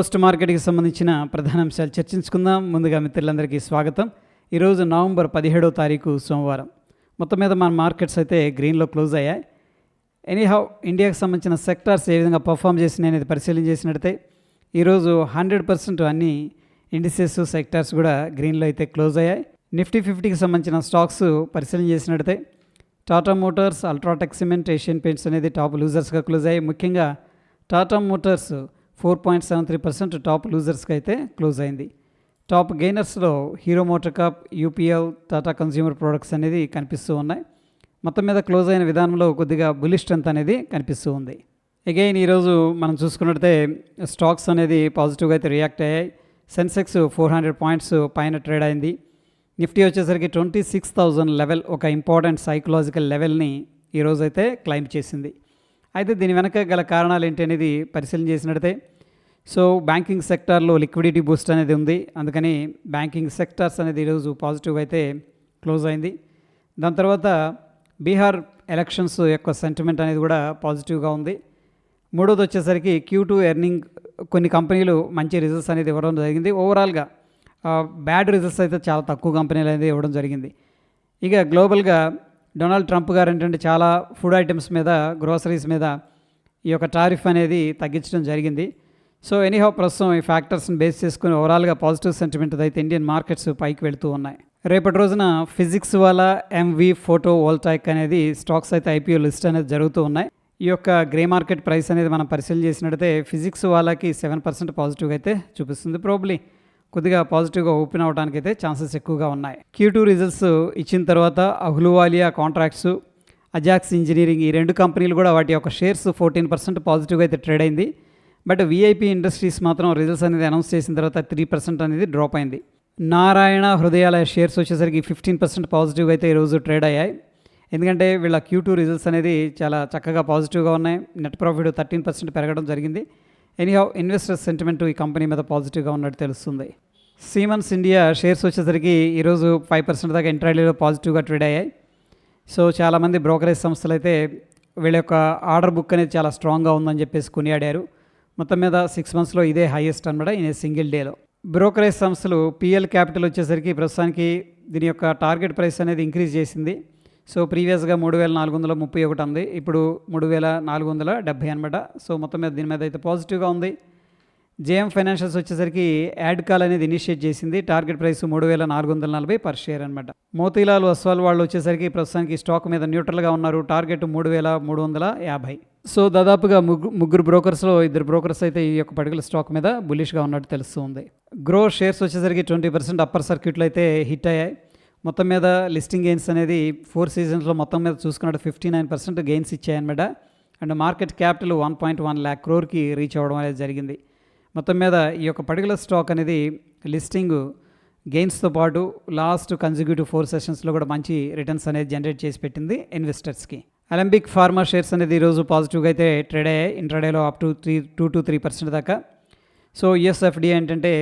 Post మార్కెట్కి సంబంధించిన ప్రధాన అంశాలు చర్చించుకుందాం. ముందుగా మిత్రులందరికీ స్వాగతం. ఈరోజు నవంబర్ పదిహేడవ తారీఖు సోమవారం. మొత్తం మీద మన మార్కెట్స్ అయితే గ్రీన్లో క్లోజ్ అయ్యాయి. ఎనీహౌ ఇండియాకి సంబంధించిన సెక్టార్స్ ఏ విధంగా పర్ఫామ్ చేసినాయి అనేది పరిశీలన చేసినట్టయితే ఈరోజు హండ్రెడ్ పర్సెంట్ అన్ని ఇండిసెస్ సెక్టార్స్ కూడా గ్రీన్లో అయితే క్లోజ్ అయ్యాయి. నిఫ్టీ ఫిఫ్టీకి సంబంధించిన స్టాక్స్ పరిశీలన చేసినట్టయితే Tata Motors UltraTech cement Asian Paints అనేది టాప్ లూజర్స్గా క్లోజ్ అయ్యాయి. ముఖ్యంగా Tata Motors four point seven three percent top లూజర్స్కి అయితే క్లోజ్ అయింది top గెయినర్స్లో Hero MotoCorp UPL Tata consumer products అనేది కనిపిస్తూ ఉన్నాయి. మొత్తం మీద క్లోజ్ అయిన విధానంలో కొద్దిగా బులిష్ స్ట్రెంత్ అనేది కనిపిస్తూ ఉంది. అగైన్ ఈరోజు మనం చూసుకున్నట్టే స్టాక్స్ అనేది పాజిటివ్గా అయితే రియాక్ట్ అయ్యాయి. సెన్సెక్స్ ఫోర్ హండ్రెడ్ పాయింట్స్ పైన ట్రేడ్ అయింది. నిఫ్టీ వచ్చేసరికి ట్వంటీ సిక్స్ థౌజండ్ లెవెల్ ఒక ఇంపార్టెంట్ సైకలాజికల్ లెవెల్ని ఈరోజైతే అయితే క్లైమ్ చేసింది. అయితే దీని వెనక గల కారణాలు ఏంటి అనేది పరిశీలన చేసినట్టయితే సో బ్యాంకింగ్ సెక్టార్లో లిక్విడిటీ బూస్ట్ అనేది ఉంది. అందుకని బ్యాంకింగ్ సెక్టార్స్ అనేది ఈరోజు పాజిటివ్ అయితే క్లోజ్ అయింది. దాని తర్వాత బీహార్ ఎలక్షన్స్ యొక్క సెంటిమెంట్ అనేది కూడా పాజిటివ్గా ఉంది. మూడోది వచ్చేసరికి క్యూ టూ ఎర్నింగ్ కొన్ని కంపెనీలు మంచి రిజల్ట్స్ అనేది ఇవ్వడం జరిగింది. ఓవరాల్గా బ్యాడ్ రిజల్ట్స్ అయితే చాలా తక్కువ కంపెనీలు అనేది ఇవ్వడం జరిగింది. ఇక గ్లోబల్గా డొనాల్డ్ ట్రంప్ గారు ఏంటంటే చాలా ఫుడ్ ఐటమ్స్ మీద గ్రోసరీస్ మీద ఈ యొక్క టారిఫ్ అనేది తగ్గించడం జరిగింది. సో ఎనీహౌ ప్రస్తుతం ఈ ఫ్యాక్టర్స్ని బేస్ చేసుకుని ఓవరాల్గా పాజిటివ్ సెంటిమెంట్ అయితే ఇండియన్ మార్కెట్స్ పైకి వెళుతూ ఉన్నాయి. రేపటి రోజున ఫిజిక్స్ వాళ్ళ ఎంవి ఫోటో వోల్టాయిక్ అనేది స్టాక్స్ అయితే ఐపీఓ లిస్ట్ అనేది జరుగుతూ ఉన్నాయి. ఈ యొక్క గ్రే మార్కెట్ ప్రైస్ అనేది మనం పరిశీలన చేసినట్టయితే ఫిజిక్స్ వాళ్ళకి సెవెన్ పర్సెంట్ పాజిటివ్గా అయితే చూపిస్తుంది. ప్రాబ్లీ కొద్దిగా పాజిటివ్గా ఓపెన్ అవడానికి అయితే ఛాన్సెస్ ఎక్కువగా ఉన్నాయి. క్యూ టూ రిజల్ట్స్ ఇచ్చిన తర్వాత అహ్లువాలియా కాంట్రాక్ట్స్ అజాక్స్ ఇంజనీరింగ్ ఈ రెండు కంపెనీలు కూడా వాటి యొక్క షేర్స్ ఫోర్టీన్ పర్సెంట్ పాజిటివ్గా అయితే ట్రేడ్ అయింది. బట్ విఐపి ఇండస్ట్రీస్ మాత్రం రిజల్ట్స్ అనేది అనౌన్స్ చేసిన తర్వాత త్రీ పర్సెంట్ అనేది డ్రాప్ అయింది. నారాయణ హృదయాలయ షేర్స్ వచ్చేసరికి ఫిఫ్టీన్ పర్సెంట్ పాజిటివ్గా అయితే ఈరోజు ట్రేడ్ అయ్యాయి. ఎందుకంటే వీళ్ళ క్యూ టూ రిజల్ట్స్ అనేది చాలా చక్కగా పాజిటివ్గా ఉన్నాయి. నెట్ ప్రాఫిట్ థర్టీన్ పర్సెంట్ పెరగడం జరిగింది. ఎనీహౌ ఇన్వెస్టర్ సెంటిమెంట్ ఈ కంపెనీ మీద పాజిటివ్గా ఉన్నట్టు తెలుస్తుంది. సీమన్స్ ఇండియా షేర్స్ వచ్చేసరికి ఈరోజు ఫైవ్ పర్సెంట్ దాకా ఇంట్రాడేలో పాజిటివ్గా ట్రేడ్ అయ్యాయి. సో చాలామంది బ్రోకరేజ్ సంస్థలు అయితే వీళ్ళ యొక్క ఆర్డర్ బుక్ అనేది చాలా స్ట్రాంగ్గా ఉందని చెప్పేసి కొనియాడారు. మొత్తం మీద సిక్స్ మంత్స్లో ఇదే హైయెస్ట్ అనమాట ఇన్ సింగిల్ డేలో బ్రోకరేజ్ సంస్థలు పిఎల్ క్యాపిటల్ వచ్చేసరికి ప్రస్తుతానికి దీని యొక్క టార్గెట్ ప్రైస్ అనేది ఇంక్రీజ్ చేసింది. సో ప్రీవియస్గా మూడు వేల నాలుగు వందల ముప్పై ఒకటి ఉంది ఇప్పుడు మూడు వేల నాలుగు వందల డెబ్బై అనమాట సో మొత్తం మీద దీని మీద అయితే పాజిటివ్గా ఉంది. జేఎం ఫైనాన్షియల్స్ వచ్చేసరికి యాడ్ కాల్ అనేది ఇనిషియేట్ చేసింది. టార్గెట్ ప్రైస్ మూడు వేల నాలుగు వందల నలభై పర్ షేర్ అనమాట మోతీలాల్ వస్వాల్ వాళ్ళు వచ్చేసరికి ప్రస్తుతానికి స్టాక్ మీద న్యూట్రల్గా ఉన్నారు. టార్గెట్ మూడు వేల మూడు వందల యాభై. సో దాదాపుగా ముగ్గురు ముగ్గురు బ్రోకర్స్లో ఇద్దరు బ్రోకర్స్ అయితే ఈ యొక్క పర్టికులర్ స్టాక్ మీద బులిష్గా ఉన్నట్టు తెలుస్తుంది. గ్రో షేర్స్ వచ్చేసరికి ట్వంటీ పర్సెంట్ అప్పర్ సర్క్యూట్లో అయితే హిట్ అయ్యాయి. మొత్తం మీద లిస్టింగ్ గెయిన్స్ అనేది ఫోర్ సీజన్స్లో మొత్తం మీద చూసుకున్నట్టు fifty nine percent gains ఇచ్చాయన్నమాట. And market capital one point one lakh క్రోర్కి reach అవ్వడం అనేది జరిగింది. మొత్తం మీద ఈ యొక్క పర్టికులర్ స్టాక్ అనేది లిస్టింగ్ గెయిన్స్తో పాటు లాస్ట్ కన్సిక్యూటివ్ ఫోర్ సెషన్స్లో కూడా మంచి రిటర్న్స్ అనేది జనరేట్ చేసి పెట్టింది ఇన్వెస్టర్స్కి అలంబిక్ ఫార్మా షేర్స్ అనేది ఈరోజు పాజిటివ్గా అయితే ట్రేడ్ అయ్యాయి. ఇంట్రాడేలో up to three two to three percent దాకా. సో యుఎస్ఎఫ్డి ఏంటంటే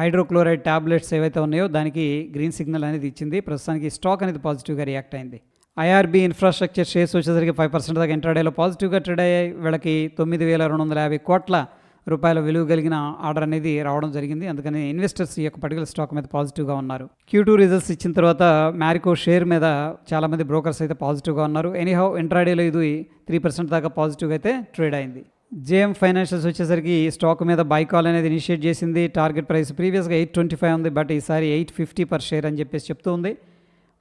హైడ్రోక్లోరైడ్ ట్యాబ్లెట్స్ ఏవైతే ఉన్నాయో దానికి గ్రీన్ సిగ్నల్ అనేది ఇచ్చింది. ప్రస్తుతానికి స్టాక్ అనేది పాజిటివ్గా రియాక్ట్ అయింది. ఐఆర్బీ ఇన్ఫ్రాస్ట్రక్చర్ షేర్స్ వచ్చేసరికి ఫైవ్ పర్సెంట్ దాకా ఇంట్రాడేలో పాజిటివ్గా ట్రేడ్ అయ్యాయి. వీళ్ళకి తొమ్మిది వేల రెండు వందల యాభై కోట్ల రూపాయల విలువ కలిగిన ఆర్డర్ అనేది రావడం జరిగింది. అందుకని ఇన్వెస్టర్స్ ఈ యొక్క పర్టికులర్ స్టాక్ మీద పాజిటివ్గా ఉన్నారు. క్యూ టూ రిజల్ట్స్ ఇచ్చిన తర్వాత మ్యారికో షేర్ మీద చాలామంది బ్రోకర్స్ అయితే పాజిటివ్గా ఉన్నారు. ఎనీహౌ ఇంట్రాడేలో ఇది త్రీ పర్సెంట్ దాకా పాజిటివ్గా అయితే ట్రేడ్ అయింది. జేఎం ఫైనాన్షియల్స్ వచ్చేసరికి స్టాక్ మీద బై కాల్ అనేది ఇనిషియేట్ చేసింది. టార్గెట్ ప్రైస్ ప్రీవియస్గా ఎయిట్ ట్వంటీ ఫైవ్ ఉంది బట్ ఈసారి ఎయిట్ ఫిఫ్టీ పర్ షేర్ అని చెప్పేసి చెప్తూ ఉంది.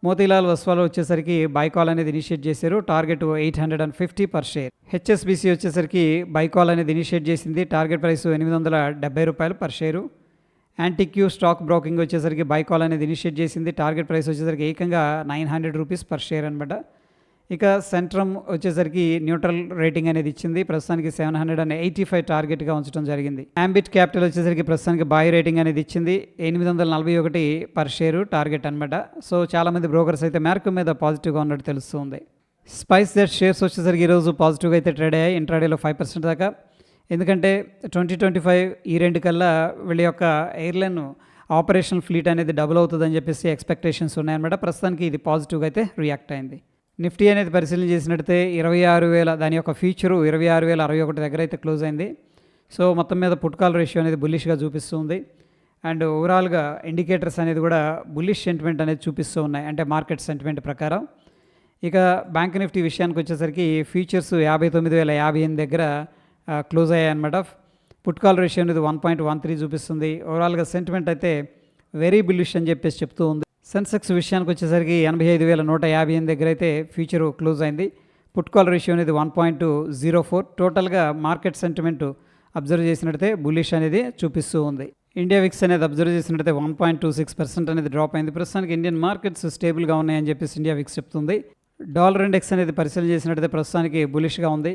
మోతీలాల్ వస్వాలో వచ్చేసరికి బైకాల్ అనేది ఇనిషియేట్ చేశారు. Target eight hundred and fifty per share. HSBC వచ్చేసరికి బైకాల్ అనేది ఇనిషియేట్ చేసింది. టార్గెట్ ప్రైస్ ఎనిమిది వందల డెబ్బై రూపాయలు per share. Antique stock broking వచ్చేసరికి బైకాల్ అనేది ఇనిషియేట్ చేసింది. టార్గెట్ ప్రైస్ వచ్చేసరికి ఏకంగా nine hundred rupees per share అనమాట ఇక సెంట్రమ్ వచ్చేసరికి న్యూట్రల్ రేటింగ్ అనేది ఇచ్చింది. ప్రస్తుతానికి seven hundred and eighty five టార్గెట్గా ఉంచడం జరిగింది. అంబిట్ క్యాపిటల్ వచ్చేసరికి ప్రస్తుతానికి బాయ్ రేటింగ్ అనేది ఇచ్చింది. ఎనిమిది వందల నలభై ఒకటి పర్ షేరు టార్గెట్ అనమాట సో చాలామంది బ్రోకర్స్ అయితే మేరకు మీద పాజిటివ్గా ఉన్నట్టు తెలుస్తుంది. స్పైస్ జెట్ షేర్స్ వచ్చేసరికి ఈరోజు పాజిటివ్గా అయితే ట్రేడ్ అయ్యాయి. ఇంట్రాడేలో ఫైవ్ పర్సెంట్ దాకా. ఎందుకంటే ట్వంటీ ట్వంటీ ఫైవ్ ఈ రెండు కల్లా వీళ్ళ యొక్క ఎయిర్లైన్ ఆపరేషనల్ ఫ్లీట్ అనేది డబుల్ అవుతుందని చెప్పేసి ఎక్స్పెక్టేషన్స్ ఉన్నాయన్నమాట. ప్రస్తుతానికి ఇది పాజిటివ్గా అయితే రియాక్ట్ అయింది. నిఫ్టీ అనేది పరిశీలన చేసినట్టయితే ఇరవై ఆరు వేల దాని యొక్క ఫ్యూచరు ఇరవై ఆరు వేల అరవై ఒకటి దగ్గర అయితే క్లోజ్ అయింది. సో మొత్తం మీద పుట్కాల్ రేషియో అనేది బుల్లిష్గా చూపిస్తుంది అండ్ ఓవరాల్గా ఇండికేటర్స్ అనేది కూడా బుల్లిష్ సెంటిమెంట్ అనేది చూపిస్తూ ఉన్నాయి. అంటే మార్కెట్ సెంటిమెంట్ ప్రకారం. ఇక బ్యాంక్ నిఫ్టీ విషయానికి వచ్చేసరికి ఫ్యూచర్స్ యాభై తొమ్మిది వేల యాభై ఎనిమిది దగ్గర క్లోజ్ అయ్యాయి అనమాట పుట్కాల్ రేషియో అనేది వన్ పాయింట్ వన్ త్రీ చూపిస్తుంది. ఓవరాల్గా సెంటిమెంట్ అయితే వెరీ బుల్లిష్ అని చెప్పేసి చెప్తూ ఉంది. సెన్సెక్స్ విషయానికి వచ్చేసరికి ఎనభై ఐదు వేల నూట యాభై ఎనిమిది దగ్గర అయితే ఫ్యూచర్ క్లోజ్ అయింది. పుట్కాల్ రేషియో అనేది వన్ పాయింట్ జీరో ఫోర్. టోటల్గా మార్కెట్ సెంటిమెంట్ అబ్జర్వ్ చేసినట్టయితే బులిష్ అనేది చూపిస్తూ ఉంది. ఇండియా విక్స్ అనేది అబ్జర్వ్ చేసినట్టయితే one point two six percent అనేది డ్రాప్ అయింది. ప్రస్తుతానికి ఇండియన్ మార్కెట్స్ స్టేబుల్గా ఉన్నాయని చెప్పేసి ఇండియా విక్స్ చెప్తుంది. డాలర్ ఇండెక్స్ అనేది పరిశీలన చేసినట్టయితే ప్రస్తుతానికి బులిష్గా ఉంది.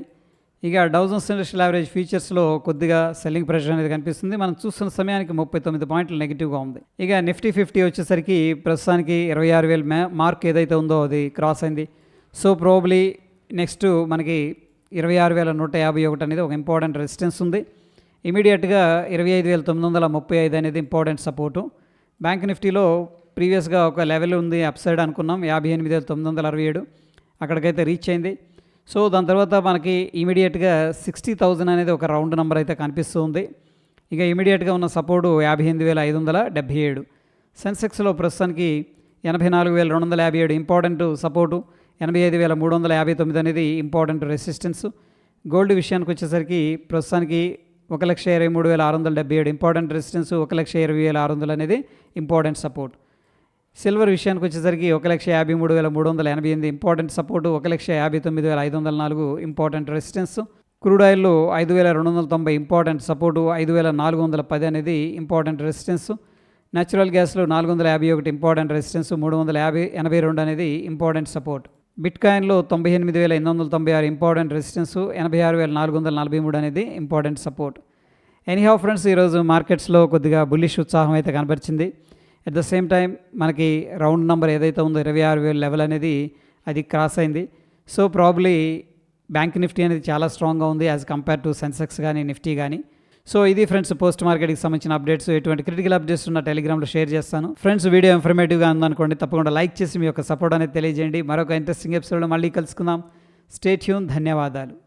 ఇక డౌజన్స్ ఇండస్ట్రియల్ యావరేజ్ ఫీచర్స్లో కొద్దిగా సెల్లింగ్ ప్రెషర్ అనేది కనిపిస్తుంది. మనం చూస్తున్న సమయానికి ముప్పై తొమ్మిది పాయింట్లు నెగిటివ్గా ఉంది. ఇక నిఫ్టీ ఫిఫ్టీ వచ్చేసరికి ప్రస్తుతానికి ఇరవై ఆరు వేల మార్క్ ఏదైతే ఉందో అది క్రాస్ అయింది. సో ప్రోబ్లీ నెక్స్ట్ మనకి ఇరవై ఆరు వేల నూట యాభై ఒకటి అనేది ఒక ఇంపార్టెంట్ రెసిస్టెన్స్ ఉంది. ఇమీడియట్గా ఇరవై ఐదు వేల తొమ్మిది వందల ముప్పై ఐదు అనేది ఇంపార్టెంట్ సపోర్టు బ్యాంక్ నిఫ్టీలో ప్రీవియస్గా ఒక లెవెల్ ఉంది అప్ సైడ్ అనుకున్నాం యాభై ఎనిమిది వేల తొమ్మిది వందల అరవై ఏడు. అక్కడికైతే రీచ్ అయింది. సో దాని తర్వాత మనకి ఇమీడియట్గా సిక్స్టీ థౌజండ్ అనేది ఒక రౌండ్ నెంబర్ అయితే కనిపిస్తూ ఉంది. ఇక ఇమీడియట్గా ఉన్న సపోర్టు యాభై ఎనిమిది వేల ఐదు వందల డెబ్బై ఏడు. సెన్సెక్స్లో ప్రస్తుతానికి ఎనభై నాలుగు వేల రెండు వందల యాభై ఏడు ఇంపార్టెంట్ సపోర్టు ఎనభై ఐదు వేల మూడు వందల యాభై తొమ్మిది అనేది ఇంపార్టెంట్ రెసిస్టెన్స్. గోల్డ్ విషయానికి వచ్చేసరికి ప్రస్తుతానికి ఒక లక్ష ఇరవై మూడు వేల ఆరు వందల డెబ్బై ఏడు ఇంపార్టెంట్ రెసిస్టెన్స్ ఒక లక్ష ఇరవై వేల ఆరు వందలు అనేది ఇంపార్టెంట్ సపోర్ట్. సిల్వర్ విషయానికి వచ్చేసరికి ఒక లక్ష యాభై మూడు వేల మూడు వందల ఎనభై ఎనిమిది ఇంపార్టెంట్ సపోర్టు ఒక లక్ష యాభై తొమ్మిది వేల ఐదు వందల నాలుగు ఇంపార్టెంట్ రెసిస్టెన్స్. క్రూడ్ ఆయిల్లో ఐదు వేల రెండు వందల తొంభై ఇంపార్టెంట్ సపోర్టు ఐదు వేల నాలుగు వందల పది అనేది ఇంపార్టెంట్ రెసిస్టెన్స్. న్యాచురల్ గ్యాస్లో నాలుగు వందల యాభై ఒకటి ఇంపార్టెంట్ రెసిస్టెన్స్ మూడు వందల యాభై ఎనభై రెండు అనేది ఇంపార్టెంట్ సపోర్ట్. బిట్ కాయిన్లో తొంభై ఎనిమిది వేల ఎనిమిది వందల తొంభై ఆరు ఇంపార్టెంట్ రెసిస్టెన్స్ ఎనభై ఆరు వేల నాలుగు వందల నలభై మూడు అనేది ఇంపార్టెంట్ సపోర్ట్. ఎనీహౌ ఫ్రెండ్స్ ఈరోజు మార్కెట్స్లో కొద్దిగా బుల్లిష్ ఉత్సాహం అయితే కనబరిచింది. అట్ ద సేమ్ టైం మనకి రౌండ్ నెంబర్ ఏదైతే ఉందో ఇరవై ఆరు వేల లెవెల్ అనేది అది క్రాస్ అయింది. సో ప్రాబ్లీ బ్యాంక్ నిఫ్టీ అనేది చాలా స్ట్రాంగ్గా ఉంది యాజ్ కంపేర్ టు సెన్సెక్స్ కానీ నిఫ్టీ కానీ సో ఇది ఫ్రెండ్స్ పోస్ట్ మార్కెట్కి సంబంధించిన అప్డేట్స్ ఎటువంటి క్రిటికల్ అప్డేట్స్ ఉన్న టెలిగ్రామ్లో షేర్ చేస్తాను. ఫ్రెండ్స్ వీడియో ఇన్ఫర్మేటివ్గా ఉందనుకోండి తప్పకుండా లైక్ చేసి మీ యొక్క సపోర్ట్ అనేది తెలియజేయండి. మరొక ఇంట్రెస్టింగ్ ఎపిసోడ్లో మళ్ళీ కలుసుకుందాం. స్టేట్ ట్యూన్ ధన్యవాదాలు.